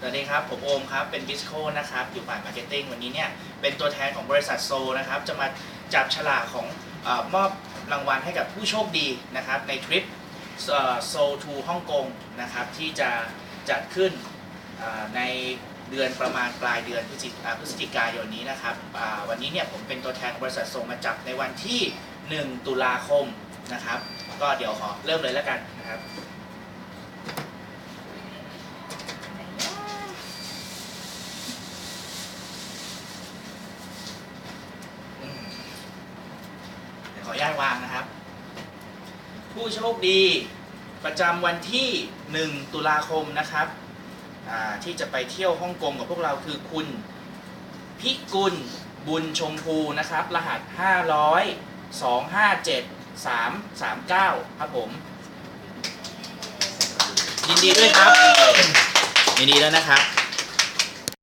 สวัสดีครับ ผมโอมครับ เป็นบิสโคนะครับ อยู่ฝ่ายมาร์เก็ตติ้งวันนี้เนี่ย เป็นตัวแทนของบริษัทโซนะครับ จะมาจับฉลากของอมอบรางวัลให้กับผู้โชคดีนะครับ ในทริปโซทูฮ่องกงนะครับ ที่จะจัดขึ้นในเดือนประมาณปลายเดือนพฤศจิกายนนี้นะครับ วันนี้เนี่ยผมเป็นตัวแทนของบริษัทโซมาจับในวันที่ 1 ตุลาคมนะครับ ก็เดี๋ยวขอเริ่มเลยแล้วกันนะครับ อืมเดี๋ยวข ออนุญาตวางนะครับ ผู้โชคดีประจำวันที่ 1 ตุลาคมนะครับที่จะไปเที่ยวฮ่องกงกับพวกเราคือคุณ พิกุลบุญชมพูนะครับ รหัส 500 257 339 ครับผม ยินดีด้วยครับ ยินดีแล้วนะครับ